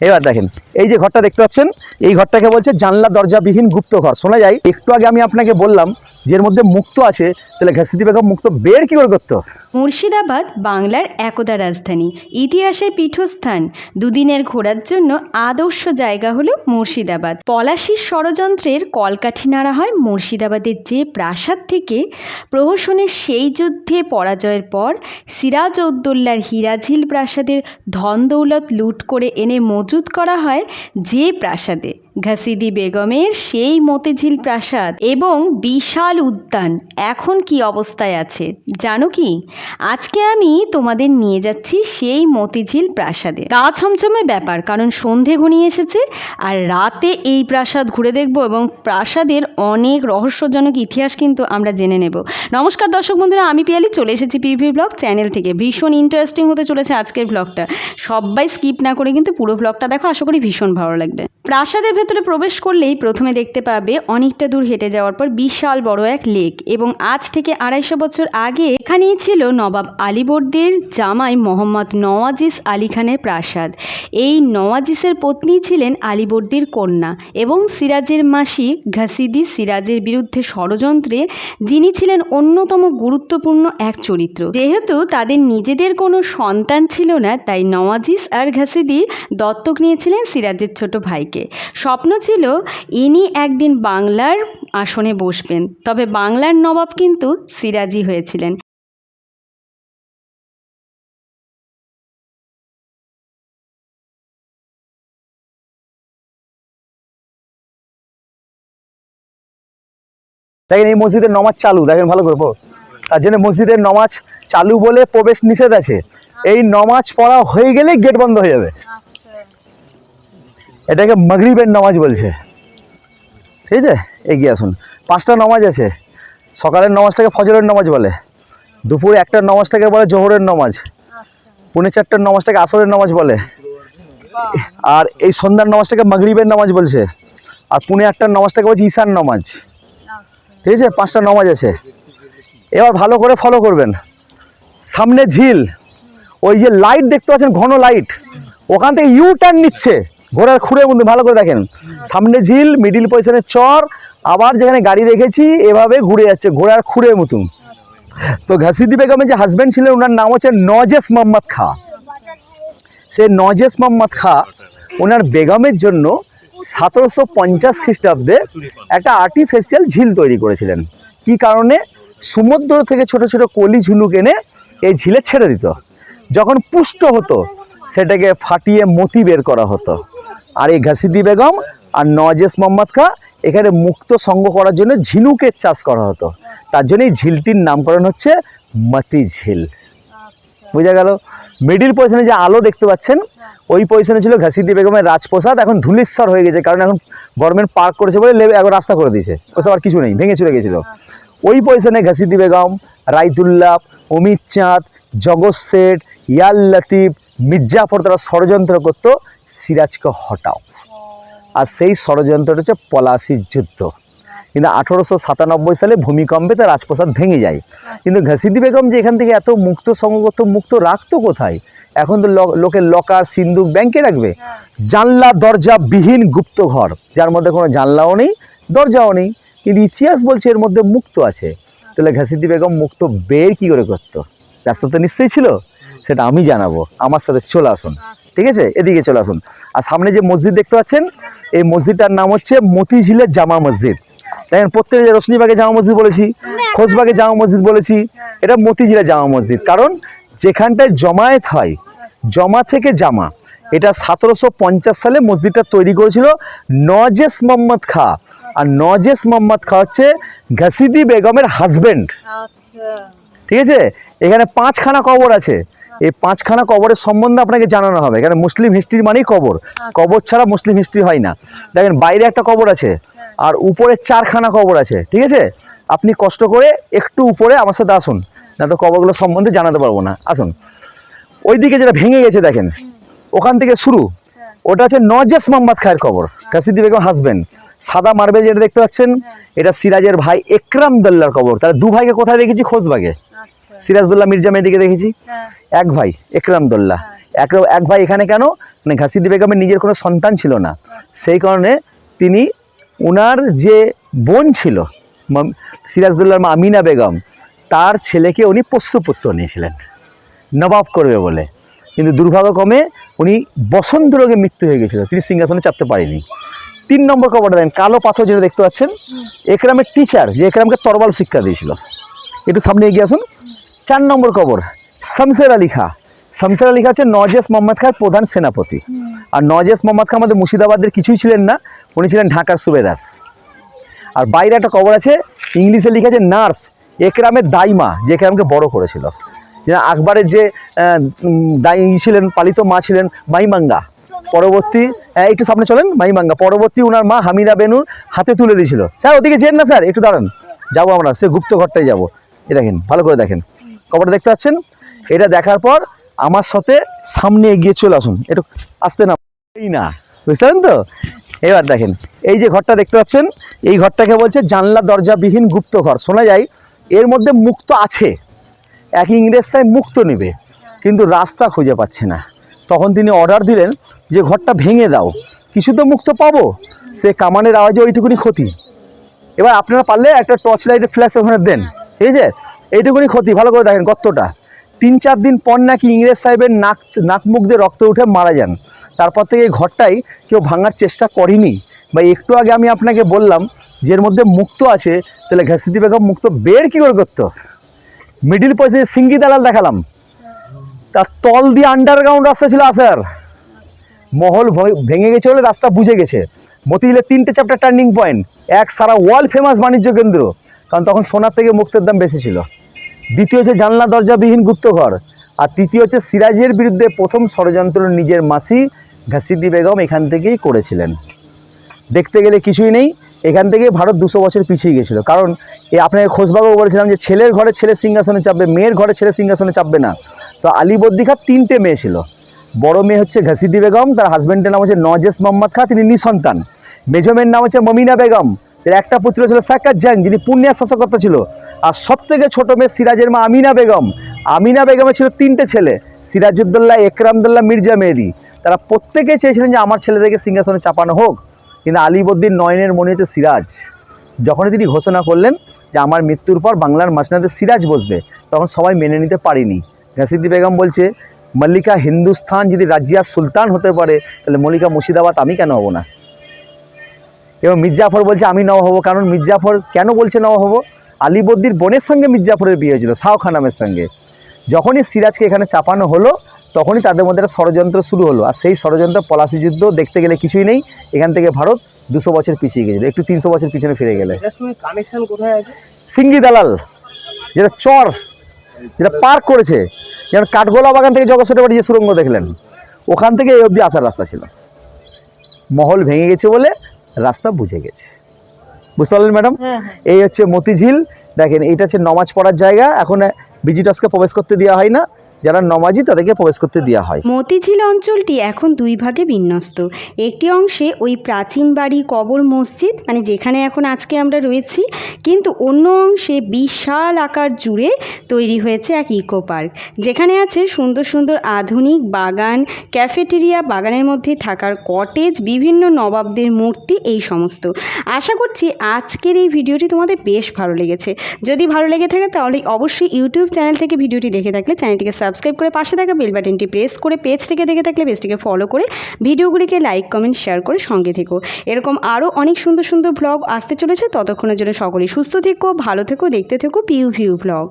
এবার দেখেন, এই যে ঘরটা দেখতে পাচ্ছেন, এই ঘরটাকে বলছে জানলা দরজাবিহীন গুপ্ত ঘর শোনা যায়, একটু আগে আমি আপনাকে বললাম যে মধ্যে মুক্ত আছে, তাহলে ঘাসিদি বেগম মুক্ত বের কি করে করতো? মুর্শিদাবাদ, বাংলার একদা রাজধানী। ইতিহাসের পীঠস্থান। দুদিনের ঘোরার জন্য আদর্শ জায়গা হলো মুর্শিদাবাদ। পলাশির ষড়যন্ত্রের কলকাঠি নাড়া হয় মুর্শিদাবাদের যে প্রাসাদ থেকে। প্রহসনের সেই যুদ্ধে পরাজয়ের পর সিরাজ উদ্দৌল্লার হিরাঝিল প্রাসাদের ধন দৌলত লুট করে এনে মজুত করা হয় যে প্রাসাদে। ঘাসিদি বেগমের সেই মতিঝিল প্রাসাদ এবং বিশাল উদ্যান এখন কি অবস্থায় আছে? জানো কি? আজকে আমি তোমাদের নিয়ে যাচ্ছি সেই মতিঝিল প্রাসাদে। গা ছমছমে ব্যাপার, কারণ সন্ধে ঘনিয়ে এসেছে আর রাতে এই প্রাসাদ ঘুরে দেখব এবং প্রাসাদের অনেক রহস্যজনক ইতিহাস কিন্তু আমরা জেনে নেব। নমস্কার দর্শক বন্ধুরা, আমি পিয়ালি, চলে এসেছি পিভি ব্লগ চ্যানেল থেকে। ভীষণ ইন্টারেস্টিং হতে চলেছে আজকের ব্লগটা সবাই স্কিপ না করে কিন্তু পুরো ব্লগটা দেখো, আশা করি ভীষণ ভালো লাগবে। প্রাসাদের ভেতরে প্রবেশ করলেই প্রথমে দেখতে পাবে অনেকটা দূর হেঁটে যাওয়ার পর বিশাল বড় এক লেক এবং আজ থেকে আড়াইশো বছর আগে এখানেই ছিল নবাব আলীবর্দের জামাই মোহাম্মদ নওয়াজিস আলী খানের প্রাসাদ। এই নওয়াজিসের পত্নী ছিলেন আলীবর্দীর কন্যা এবং সিরাজের মাসি ঘাসিদি সিরাজের বিরুদ্ধে ষড়যন্ত্রে যিনি ছিলেন অন্যতম গুরুত্বপূর্ণ এক চরিত্র। যেহেতু তাদের নিজেদের কোনো সন্তান ছিল না, তাই নওয়াজিস আর ঘাসিদি দত্তক নিয়েছিলেন সিরাজের ছোট ভাইকে। স্বপ্ন ছিল ইনি একদিন বাংলার আসনে বসবেন। তবে বাংলার নবাব কিন্তু সিরাজি হয়েছিলেন। দেখেন এই মসজিদের নমাজ চালু, দেখেন ভালো করব তার জন্য মসজিদের নমাজ চালু বলে প্রবেশ নিষেধ আছে। এই নমাজ পড়া হয়ে গেলে গেট বন্ধ হয়ে যাবে। এটাকে মাগরিবের নামাজ বলছে। ঠিক আছে? এগিয়ে আসুন। পাঁচটা নামাজ আছে। সকালের নামাজটাকে ফজরের নামাজ বলে। দুপুরে একটার নামাজটাকে বলে জোহরের নামাজ। পুনে চারটার নামাজটাকে আসরের নামাজ বলে। আর এই সন্ধ্যার নামাজটাকে মাগরিবের নামাজ বলছে। আর পুনে আটটার নামাজটাকে বলছে ঈশান নামাজ। ঠিক আছে? পাঁচটা নামাজ আছে। এবার ভালো করে ফলো করবেন। সামনে ঝিল। ওই যে লাইট দেখতে পাচ্ছেন ঘন লাইট ওখান থেকে ইউ টার্ন নিচ্ছে। ঘোড়ার খুঁড়ের মধ্যে ভালো করে দেখেন। সামনে ঝিল মিডিল পজিশনের চর, আবার যেখানে গাড়ি রেখেছি, এভাবে ঘুরে যাচ্ছে, ঘোড়ার খুঁড়ের মতন। তো ঘাসিদি বেগমের যে হাজব্যান্ড ছিলেন, ওনার নাম হচ্ছে নজেস মোহাম্মদ খা। সে নজেস মোহাম্মদ খা, ওনার বেগমের জন্য সতেরোশো পঞ্চাশ খ্রিস্টাব্দে একটা আর্টিফিশিয়াল ঝিল তৈরি করেছিলেন। কি কারণে? সমুদ্র থেকে ছোট ছোট কলি ঝিনুক এনে এই ঝিলে ছেড়ে দিত। যখন পুষ্ট হতো সেটাকে ফাটিয়ে মতি বের করা হতো। আর এই ঘাসিদি বেগম আর নজেস মোহাম্মদ খা এখানে মুক্ত সঙ্গ করার জন্য ঝিনুকের চাষ করা হতো। তার জন্য এই ঝিলটির নামকরণ হচ্ছে মতি ঝিল। বোঝা গেল? মিডিল পজিশনে যে আলো দেখতে পাচ্ছেন ওই পজিশনে ছিল ঘাসিদি বেগমের রাজপ্রসাদ। এখন ধুলিস্বর হয়ে গেছে কারণ এখন গভর্নমেন্ট পার্ক করেছে বলে লেবে এখন রাস্তা করে দিয়েছে। ওসব আর কিছু নেই ভেঙে চলে গেছিল। ওই পজিশনে ঘাসিদি বেগম রাইতুল্লাহ অমিত চাঁদ জগৎ শেঠ ইয়াল লতিফ মির্জাফর তারা ষড়যন্ত্র করতো সিরাজকে হটাও। আর সেই ষড়যন্ত্রটা হচ্ছে পলাশির যুদ্ধ। কিন্তু আঠেরোশো সাতানব্বই সালে ভূমিকম্পে তার রাজপ্রাসাদ ভেঙে যায়। কিন্তু ঘাসিদি বেগম যে এখান থেকে এত মুক্ত সংগত মুক্ত রাখতো কোথায়? এখন তো লোকের লকার সিন্ধুক ব্যাংকে রাখবে। জানলা দরজা বিহীন গুপ্ত ঘর যার মধ্যে কোনো জানলাও নেই দরজাও নেই। কিন্তু ইতিহাস বলছে এর মধ্যে মুক্ত আছে। তাহলে ঘাসিদি বেগম মুক্ত বের কি করে করতো? রাস্তা তো নিশ্চয়ই ছিল। সেটা আমি জানাব। আমার সাথে চলে আসুন। ঠিক আছে? এদিকে চলে আসুন। আর সামনে যে মসজিদ দেখতে পাচ্ছেন এই মসজিদটার নাম হচ্ছে মতিঝিলের জামা মসজিদ। দেখেন প্রত্যেকে যে রশ্মিবাগে জামা মসজিদ বলেছি খোঁজবাগে জামা মসজিদ বলেছি এটা মতিঝিলের জামা মসজিদ। কারণ যেখানটায় জমায়েত হয় জমা থেকে জামা এটা সতেরোশো পঞ্চাশ সালে মসজিদটা তৈরি করেছিল নজেস মোহাম্মদ খা। আর নজেস মোহাম্মদ খা হচ্ছে ঘাসিদি বেগমের হাজবেন্ড ঠিক আছে? এখানে পাঁচখানা কবর আছে। এই পাঁচখানা কবরের সম্বন্ধে আপনাকে জানানো হবে। এখানে মুসলিম হিস্ট্রি মানেই কবর। কবর ছাড়া মুসলিম হিস্ট্রি হয় না। দেখেন বাইরে একটা কবর আছে আর উপরে চারখানা কবর আছে ঠিক আছে? আপনি কষ্ট করে একটু উপরে আমার সাথে আসুন না তো কবরগুলো সম্বন্ধে জানাতে পারব না। আসুন। ওই দিকে যেটা ভেঙে গেছে দেখেন ওখান থেকে শুরু। ওটা হচ্ছে নজেস মোহাম্মদ খায়ের কবর কাসিদি বেগম হাজবেন্ড সাদা মার্বেল যেটা দেখতে পাচ্ছেন এটা সিরাজের ভাই একরাম দল্লার কবর। তাহলে দু ভাইকে কোথায় দেখেছি? খোঁজবাগে সিরাজদুল্লাহ মির্জা মেদিকে দেখেছি। এক ভাই একরাম দোল্লা। এক এক ভাই এখানে কেন? মানে ঘাসিদি বেগমের নিজের কোনো সন্তান ছিল না। সেই কারণে তিনি ওনার যে বোন ছিল সিরাজদুল্লাহ মা আমিনা বেগম তার ছেলেকে উনি পোষ্যপুত্র নিয়েছিলেন। নবাব করবে বলে। কিন্তু দুর্ভাগ্যক্রমে উনি বসন্ত রোগে মৃত্যু হয়ে গেছিল। তিনি সিংহাসনে চাপতে পারেনি তিন নম্বর খবরটা দেন কালো পাথর যেটা দেখতে পাচ্ছেন একরামের টিচার যে একরামকে তরবাল শিক্ষা দিয়েছিল। একটু সামনে এগিয়ে আসুন। চার নম্বর খবর শামসের আলী খা। শামসের আলী খা হচ্ছে নজেস মোহাম্মদ খাঁর প্রধান সেনাপতি। আর নজেস মোহাম্মদ খাঁ আমাদের মুর্শিদাবাদের কিছুই ছিলেন না, উনি ছিলেন ঢাকার সুবেদার। আর বাইরে একটা খবর আছে, ইংলিশে লিখা আছে, নার্স একরামের দাইমা যে একরামকে বড় করেছিল। আকবরের যে দাই ছিলেন, পালিত মা ছিলেন, মাইমাঙ্গা। পরবর্তী একটু সামনে চলেন, মাইমাঙ্গা। পরবর্তী ওনার মা হামিদা বেনুর হাতে তুলে দিয়েছিল। স্যার, ওদিকে যেন না, স্যার, একটু দাঁড়ান। যাব আমরা, সে গুপ্ত ঘরটাই যাব। এ দেখেন, ভালো করে দেখেন। খবরটা দেখতে পাচ্ছেন? এটা দেখার পর আমার সাথে সামনে এগিয়ে চলে আসুন। একটু আসতে না এই না বুঝতে পারেন তো? এবার দেখেন, এই যে ঘরটা দেখতে পাচ্ছেন, এই ঘরটাকে বলছে জানলা দরজাবিহীন গুপ্ত ঘর। শোনা যায়, এর মধ্যে মুক্ত আছে, এক ইংরেজ সাহেব মুক্ত নেবে, কিন্তু রাস্তা খুঁজে পাচ্ছে না। তখন তিনি অর্ডার দিলেন যে ঘরটা ভেঙে দাও, কিছু তো মুক্ত পাবো। সে কামানের আওয়াজে ওইটুকুনি ক্ষতি। এবার আপনারা পারলে একটা টর্চ লাইটের ফ্ল্যাশ ওখানে দেন, ঠিক আছে? এইটুকুনি ক্ষতি, ভালো করে দেখেন গর্তটা। তিন চার দিন পর নাকি ইংরেজ সাহেবের নাক নাক মুখ দিয়ে রক্ত উঠে মারা যান। তারপর থেকে এই ঘরটাই কেউ ভাঙার চেষ্টা করেনি। বা একটু আগে আমি আপনাকে বললাম যে এর মধ্যে মুক্ত আছে, তাহলে ঘাসিদি বেগম মুক্ত বের কী করে করতো? মিডিল পয়সা সিঙ্গি দালাল দেখালাম। তার তল দিয়ে আন্ডারগ্রাউন্ড রাস্তা ছিল আসার। মহল ভেঙে গেছে বলে রাস্তা বুঝে গেছে। মতিঝিলের তিনটে চ্যাপ্টার টার্নিং পয়েন্ট এক সারা ওয়ার্ল্ড ফেমাস বাণিজ্য কেন্দ্র। কারণ তখন সোনার থেকে মুক্তের দাম বেশি ছিল। দ্বিতীয় হচ্ছে জানলা দরজাবিহীন গুপ্তঘর। আর তৃতীয় হচ্ছে সিরাজের বিরুদ্ধে প্রথম ষড়যন্ত্র নিজের মাসি ঘাসিদি বেগম এখান থেকেই করেছিলেন। দেখতে গেলে কিছুই নেই, এখান থেকে ভারত দুশো বছর পিছিয়ে গেছিল। কারণ এ আপনাকে খোঁজবাবু বলেছিলাম যে ছেলের ঘরে ছেলে সিংহাসনে চাপবে, মেয়ের ঘরে ছেলে সিংহাসনে চাপবে না। তো আলিবর্দি খাঁ তিনটে মেয়ে ছিল। বড় মেয়ে হচ্ছে ঘাসিদি বেগম, তার হাজব্যান্ডের নাম হচ্ছে নজেস মোহাম্মদ খা, তিনি নিঃসন্তান। মেজো মেয়ের নাম হচ্ছে মমিনা বেগম। এর একটা পুত্র ছিল সাক্কাত জাং, যিনি পুণ্যা শাসকর্তা ছিল। আর সব থেকে ছোটো মেয়ে সিরাজের মা আমিনা বেগম। আমিনা বেগমের ছিল তিনটে ছেলে সিরাজউদ্দৌল্লাহ একরামদুল্লাহ মির্জা মেহেদি। তারা প্রত্যেকে চেয়েছিলেন যে আমার ছেলেদেরকে সিংহাসনে চাপানো হোক। কিন্তু আলিবদ্দিন নয়নের মনে হচ্ছে সিরাজ। যখনই তিনি ঘোষণা করলেন যে আমার মৃত্যুর পর বাংলার মাসনাদের সিরাজ বসবে, তখন সবাই মেনে নিতে পারেনি। ঘাসিদ্দি বেগম বলছে, মল্লিকা হিন্দুস্থান যদি রাজিয়া সুলতান হতে পারে, তাহলে মল্লিকা মুর্শিদাবাদ আমি কেন হব না? এবং মির্জাফর বলছে আমি নব হব। কারণ মির্জাফর কেন বলছে নব হব? আলিবদ্দির বোনের সঙ্গে মির্জাফরের বিয়ে হয়েছিল শাহ খানামের সঙ্গে। যখনই সিরাজকে এখানে চাপানো হলো তখনই তাদের মধ্যে একটা ষড়যন্ত্র শুরু হলো। আর সেই ষড়যন্ত্র পলাশি যুদ্ধ দেখতে গেলে কিছুই নেই। এখান থেকে ভারত দুশো বছর পিছিয়ে গেছিল একটু তিনশো বছর পিছনে ফিরে গেলে। সিঙ্গি দালাল যেটা চর যেটা পার্ক করেছে। যেমন কাঠগোলা বাগান থেকে জগৎসটে বাড়ি যে সুরঙ্গ দেখলেন ওখান থেকে এই অবধি আসার রাস্তা ছিল। মহল ভেঙে গেছে বলে রাস্তা বুঝে গেছে। বুঝতে পারলেন ম্যাডাম? হ্যাঁ এই হচ্ছে মতিঝিল। দেখেন এটা হচ্ছে নমাজ পড়ার জায়গা। এখন ভিজিটার্সকে প্রবেশ করতে দেওয়া হয় না। যারা নমাজি তাদেরকে প্রবেশ করতে দেওয়া হয়। মতিঝিল অঞ্চলটি এখন দুই ভাগে বিন্যস্ত। একটি অংশে ওই প্রাচীন বাড়ি কবর মসজিদ মানে যেখানে এখন আজকে আমরা রয়েছি, কিন্তু অন্য অংশে বিশাল আকার জুড়ে তৈরি হয়েছে এক ইকো পার্ক। যেখানে আছে সুন্দর সুন্দর আধুনিক বাগান, ক্যাফেটেরিয়া, বাগানের মধ্যে থাকার কটেজ, বিভিন্ন নবাবদের মূর্তি, এই সমস্ত। আশা করছি আজকের এই ভিডিওটি তোমাদের বেশ ভালো লেগেছে। যদি ভালো লেগে থাকে তাহলে অবশ্যই ইউটিউব চ্যানেল থেকে ভিডিওটি দেখে থাকলে চ্যানেলটিকে সাবস্ক্রাইব করে পাশে থাকা বেল বাটনটি প্রেস করে পেজ থেকে দেখে থাকলে পেজটিকে ফলো করে ভিডিওগুলিকে লাইক কমেন্ট শেয়ার করে সঙ্গে থেকো। এরকম আরও অনেক সুন্দর সুন্দর ব্লগ আসতে চলেছে। ততক্ষণের জন্য সকলেই সুস্থ থেকো, ভালো থেকো, দেখতে থেকো পিউ ভিউ ব্লগ